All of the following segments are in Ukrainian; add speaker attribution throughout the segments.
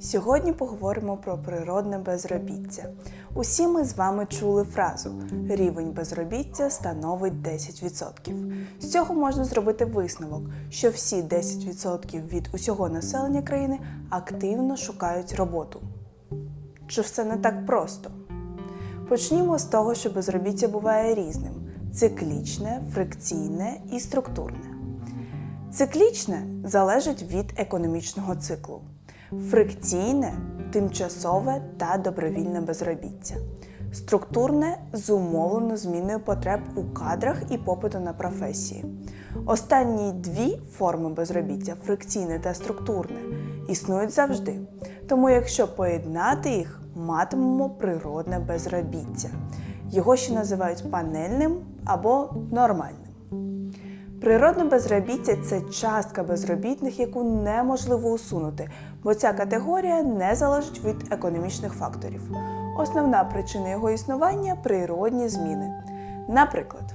Speaker 1: Сьогодні поговоримо про природне безробіття. Усі ми з вами чули фразу рівень безробіття становить 10%. З цього можна зробити висновок, що всі 10% від усього населення країни активно шукають роботу. Чи все не так просто? Почнімо з того, що безробіття буває різним: циклічне, фрикційне і структурне. Циклічне залежить від економічного циклу, фрикційне тимчасове та добровільне безробіття. Структурне зумовлено зміною потреб у кадрах і попиту на професії. Останні дві форми безробіття фрикційне та структурне існують завжди. Тому, якщо поєднати їх, матимемо природне безробіття. Його ще називають панельним або нормальним. Природне безробіття це частка безробітних, яку неможливо усунути, бо ця категорія не залежить від економічних факторів. Основна причина його існування природні зміни. Наприклад,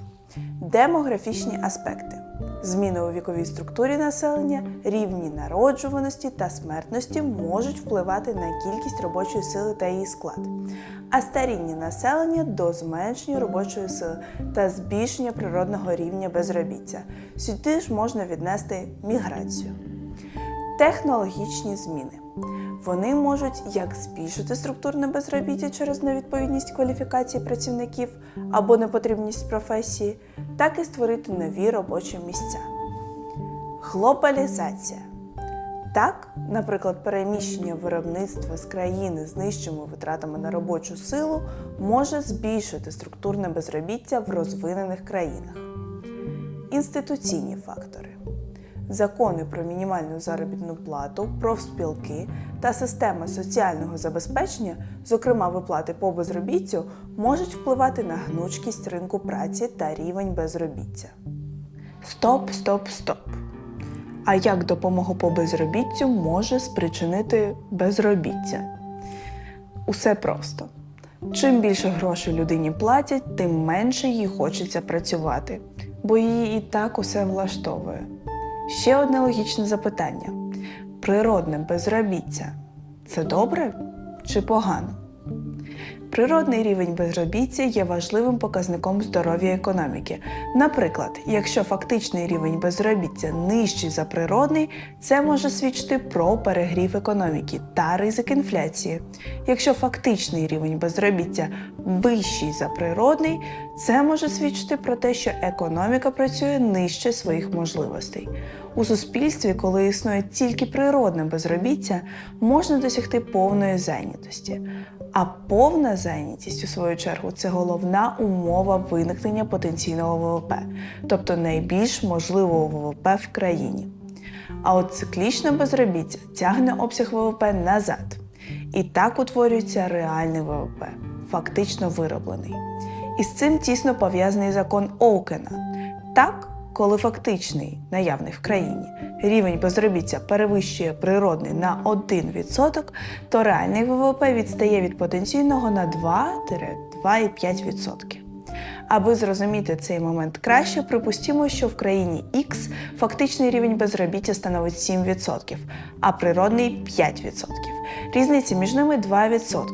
Speaker 1: демографічні аспекти. Зміни у віковій структурі населення, рівні народжуваності та смертності можуть впливати на кількість робочої сили та її склад, а старіння населення до зменшення робочої сили та збільшення природного рівня безробіття. Сюди ж можна віднести міграцію. Технологічні зміни. Вони можуть як збільшити структурне безробіття через невідповідність кваліфікації працівників або непотрібність професії, так і створити нові робочі місця. Глобалізація. Так, наприклад, переміщення виробництва з країни з нижчими витратами на робочу силу може збільшити структурне безробіття в розвинених країнах. Інституційні фактори. Закони про мінімальну заробітну плату, профспілки та система соціального забезпечення, зокрема виплати по безробіттю, можуть впливати на гнучкість ринку праці та рівень безробіття. Стоп, стоп, стоп. А як допомога по безробіттю може спричинити безробіття? Усе просто. Чим більше грошей людині платять, тим менше їй хочеться працювати, бо її і так усе влаштовує. Ще одне логічне запитання: природне безробіття це добре чи погано? Природний рівень безробіття є важливим показником здоров'я економіки. Наприклад, якщо фактичний рівень безробіття нижчий за природний, це може свідчити про перегрів економіки та ризик інфляції. Якщо фактичний рівень безробіття вищий за природний, це може свідчити про те, що економіка працює нижче своїх можливостей. У суспільстві, коли існує тільки природне безробіття, можна досягти повної зайнятості. А повна зайнятість, у свою чергу, це головна умова виникнення потенційного ВВП, тобто найбільш можливого ВВП в країні. А от циклічне безробіття тягне обсяг ВВП назад. І так утворюється реальний ВВП, фактично вироблений. І з цим тісно пов'язаний закон Оукена. Так, коли фактичний, наявний в країні, рівень безробіття перевищує природний на 1%, то реальний ВВП відстає від потенційного на 2-2,5%. Аби зрозуміти цей момент краще, припустімо, що в країні X фактичний рівень безробіття становить 7%, а природний 5%. Різниця між ними 2%,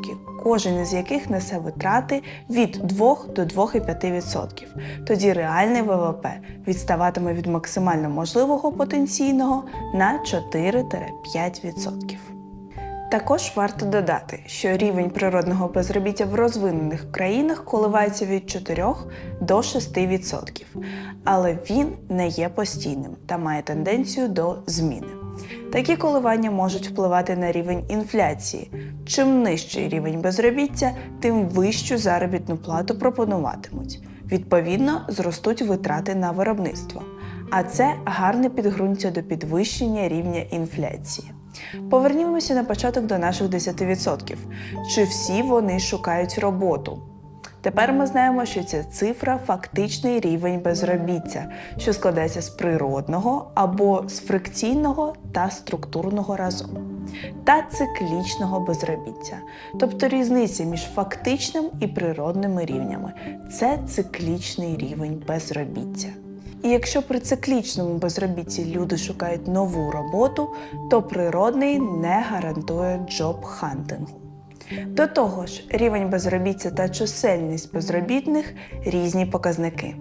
Speaker 1: кожен із яких несе витрати від 2 до 2,5%. Тоді реальний ВВП відставатиме від максимально можливого потенційного на 4-5%. Також варто додати, що рівень природного безробіття в розвинених країнах коливається від 4 до 6%, але він не є постійним та має тенденцію до зміни. Такі коливання можуть впливати на рівень інфляції. Чим нижчий рівень безробіття, тим вищу заробітну плату пропонуватимуть. Відповідно, зростуть витрати на виробництво. А це гарне підґрунтя до підвищення рівня інфляції. Повернімося на початок до наших 10%. Чи всі вони шукають роботу? Тепер ми знаємо, що ця цифра фактичний рівень безробіття, що складається з природного або з фрикційного та структурного разом, та циклічного безробіття, тобто різниця між фактичним і природними рівнями. Це циклічний рівень безробіття. І якщо при циклічному безробітті люди шукають нову роботу, то природний не гарантує джоб-хантингу. До того ж, рівень безробіття та чисельність безробітних різні показники.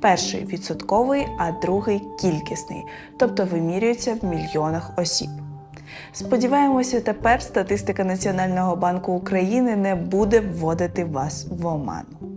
Speaker 1: Перший відсотковий, а другий кількісний, тобто вимірюється в мільйонах осіб. Сподіваємося, тепер статистика Національного банку України не буде вводити вас в оману.